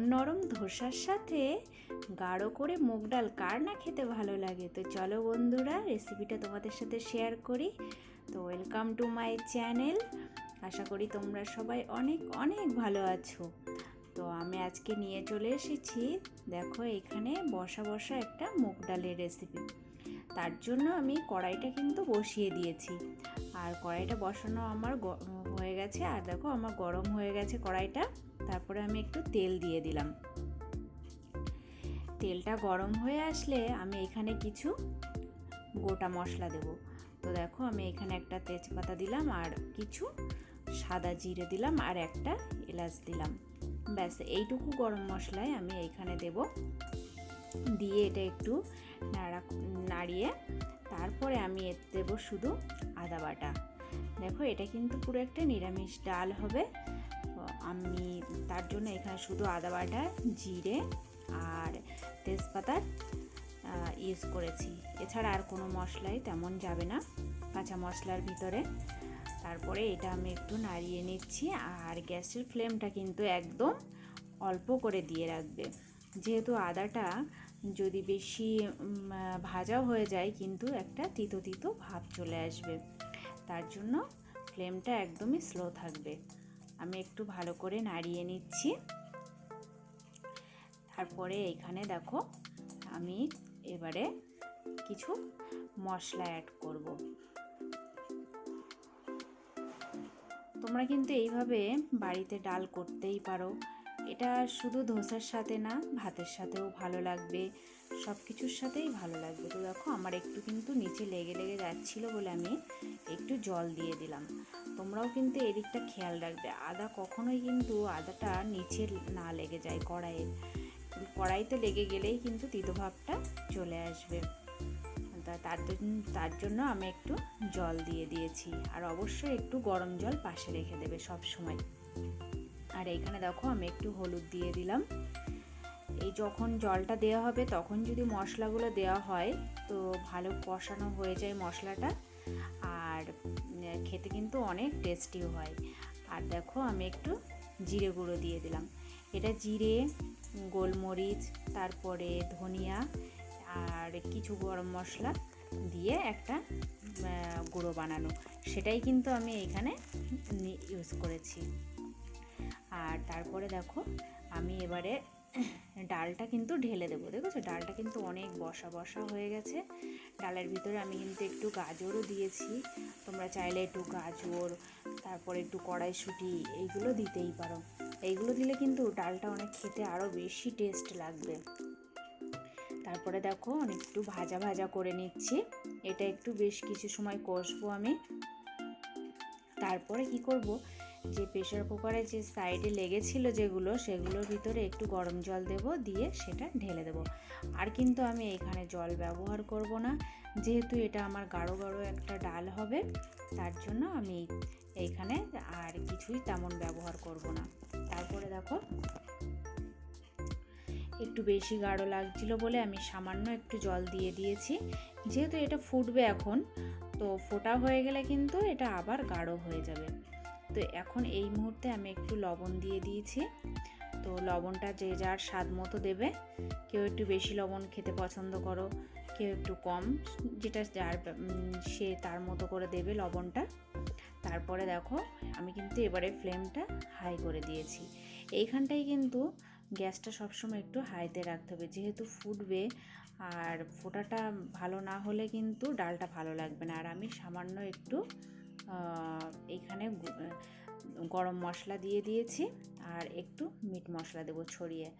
নরম নরম ধোসার সাথে গাঢ় করে মুগ ডাল কার না খেতে ভালো লাগে? তো চলো বন্ধুরা রেসিপিটা তোমাদের সাথে শেয়ার করি। তো ওয়েলকাম টু মাই চ্যানেল আশা করি তোমরা সবাই অনেক অনেক ভালো আছো। তো আমি আজকে নিয়ে চলে এসেছি। দেখো এখানে বসা বসা একটা মুগ ডালের রেসিপি তার জন্য আমি কড়াইটা কিন্তু বসিয়ে দিয়েছি। আর কড়াইটা বসানো আমার হয়ে গেছে। আর দেখো আমার গরম হয়ে গেছে কড়াইটা। তারপরে আমি একটু তেল দিয়ে দিলাম। তেলটা গরম হয়ে আসলে আমি এখানে কিছু গোটা মশলা দেব। তো দেখো আমি এখানে একটা তেজপাতা দিলাম আর কিছু সাদা জিরে দিলাম আর একটা এলাচ দিলাম। ব্যাস, এইটুকু গরম মশলায় আমি এইখানে দেব। দিয়ে এটা একটু নাড়া, নাড়িয়ে তারপরে আমি এতে দেবো শুধু আদা বাটা। দেখো এটা কিন্তু পুরো একটা নিরামিষ ডাল হবে। আমি তার জন্য এখানে শুধু আদা বাটা, জিরে আর তেজপাতার ইউজ করেছি। এছাড়া আর কোনো মশলাই তেমন যাবে না কাঁচা মশলার ভিতরে। তারপরে এটা আমি একটু নাড়িয়ে নিচ্ছি আর গ্যাসের ফ্লেমটা কিন্তু একদম অল্প করে দিয়ে রাখবে। যেহেতু আদাটা যদি বেশি উম, ভাজা হয়ে যায় কিন্তু একটা তিতো তিতো ভাব চলে আসবে। তার জন্য ফ্লেমটা একদমই স্লো থাকবে। আমি একটু ভালো করে নাড়িয়ে নিচ্ছি। তারপরে এইখানে দেখো আমি এবারে কিছু মশলা অ্যাড করব। তোমরা কিন্তু এইভাবে বাড়িতে ডাল করতেই পারো। এটা শুধু ধোসার সাথে না, ভাতের সাথেও ভালো লাগবে। সব কিছুর সাথেই ভালো লাগবে। তো দেখো, আমার একটু কিন্তু নিচে লেগে লেগে যাচ্ছিল বলে আমি একটু জল দিয়ে দিলাম। তোমরাও কিন্তু এদিকটা খেয়াল রাখবে। আদা কখনোই কিন্তু আদাটা নিচে না লেগে যায়, কড়াইয়ে। কড়াইতে লেগে গেলেই কিন্তু তিতভাবটা চলে আসবে। তার তার জন্য আমি একটু জল দিয়ে দিয়েছি। আর অবশ্যই একটু গরম জল পাশে রেখে দেবে সব সময় আর এইখানে দেখো আমি একটু হলুদ দিয়ে দিলাম। এই যখন জলটা দেওয়া হবে তখন যদি মশলাগুলো দেওয়া হয় তো ভালো কষানো হয়ে যায় মশলাটা। আর খেতে কিন্তু অনেক টেস্টিও হয়। আর দেখো আমি একটু জিরে গুঁড়ো দিয়ে দিলাম। এটা জিরে, গোলমরিচ, তারপরে ধনিয়া আর কিছু গরম মশলা দিয়ে একটা গুঁড়ো বানানো। সেটাই কিন্তু আমি এখানে ইউজ করেছি। আর তারপরে দেখো, আমি এবারে ডালটা কিন্তু ঢেলে দেবো, দেখেছ? ডালটা কিন্তু অনেক বসা বসা হয়ে গেছে। ডালের ভিতরে আমি কিন্তু একটু গাজরও দিয়েছি। তোমরা চাইলে একটু গাজর, তারপরে একটু কড়াইশুঁটি, এইগুলো দিতেই পারো। এইগুলো দিলে কিন্তু ডালটা অনেক খেতে আরও বেশি টেস্ট লাগবে। তারপরে দেখো একটু ভাজা ভাজা করে নিচ্ছি। এটা একটু বেশ কিছু সময় কষবো আমি। তারপরে কি করব? যে প্রেশার কুকারে যে সাইডে লেগেছিল যেগুলো, সেগুলোর ভিতরে একটু গরম জল দেব, দিয়ে সেটা ঢেলে দেব। আর কিন্তু আমি এখানে জল ব্যবহার করব না। যেহেতু এটা আমার গাঢ় গাঢ় একটা ডাল হবে, তার জন্য আমি এইখানে আর কিছুই তেমন ব্যবহার করব না। তারপরে দেখো, একটু বেশি গাঢ় লাগছিল বলে আমি সামান্য একটু জল দিয়ে দিয়েছি। যেহেতু এটা ফুটবে এখন, তো ফোটা হয়ে গেলে কিন্তু এটা আবার গাঢ় হয়ে যাবে। তো এখন এই মুহূর্তে আমি একটু লবণ দিয়ে দিয়েছি। তো লবণটা যে যার স্বাদ মতো দেবে। কেউ একটু বেশি লবণ খেতে পছন্দ করো, কেউ একটু কম, যেটা যার সে তার মতো করে দেবে লবণটা। তারপরে দেখো, আমি কিন্তু এবারে ফ্লেমটা হাই করে দিয়েছি। এইখানটাই কিন্তু গ্যাসটা সবসময় একটু হাইতে রাখতে হবে। যেহেতু ফুটবে, আর ফোটাটা ভালো না হলে কিন্তু ডালটা ভালো লাগবে না। আর আমি সামান্য একটু এইখানে গরম মশলা দিয়ে দিয়েছি আর একটু মিট মশলা দেবো ছড়িয়ে।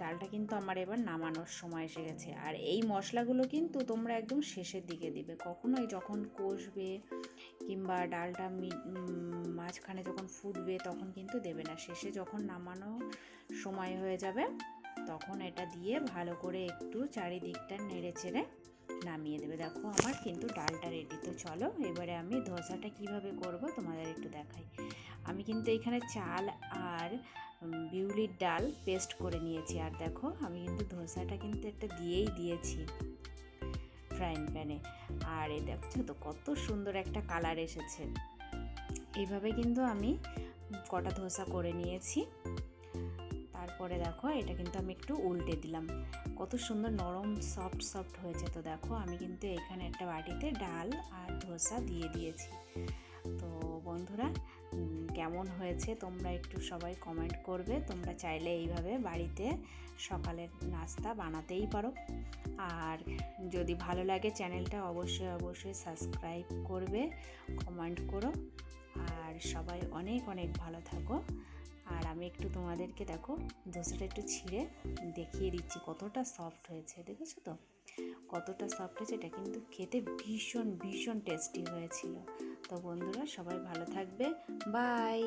ডালটা কিন্তু আমার এবার নামানোর সময় এসে গেছে। আর এই মশলাগুলো কিন্তু তোমরা একদম শেষের দিকে দিবে। কখনোই যখন কষবে কিংবা ডালটা মাঝখানে যখন ফুটবে তখন কিন্তু দেবে না। শেষে যখন নামানো সময় হয়ে যাবে তখন এটা দিয়ে ভালো করে একটু চারিদিকটা নেড়ে চেড়ে নামিয়ে দেবে। দেখো আমার কিন্তু ডালটা রেডি তো চলো এবারে আমি ধোসাটা কীভাবে করব তোমাদের একটু দেখাই। আমি কিন্তু এখানে চাল আর বিউলির ডাল পেস্ট করে নিয়েছি। আর দেখো আমি কিন্তু ধোসাটা কিন্তু একটা দিয়েই দিয়েছি ফ্রাইং প্যানে আর এই দেখছ তো কত সুন্দর একটা কালার এসেছে। এইভাবে কিন্তু আমি কটা ধোসা করে নিয়েছি। তারপর দেখো, এটা কিন্তু আমি একটু উল্টে দিলাম। কত সুন্দর নরম সফট সফট হয়েছে তো দেখো, আমি কিন্তু এখানে একটা বাটিতে ডাল আর ধোসা দিয়ে দিয়েছি। তো বন্ধুরা কেমন হয়েছে তোমরা একটু সবাই কমেন্ট করবে। তোমরা চাইলে এইভাবে বাড়িতে সকালের নাস্তা বানাতেই পারো। আর যদি ভালো লাগে চ্যানেলটা, অবশ্যই অবশ্যই সাবস্ক্রাইব করবে কমেন্ট করো। আর সবাই অনেক অনেক ভালো থাকো। আর আমি একটু তোমাদেরকে দেখো ধোসাটা একটু ছিঁড়ে দেখিয়ে দিচ্ছি কতটা সফট হয়েছে, দেখেছ তো? কতটা সফট হয়েছে, এটা কিন্তু খেতে ভীষণ ভীষণ টেস্টি হয়েছিল। তো বন্ধুরা সবাই ভালো থাকবে বাই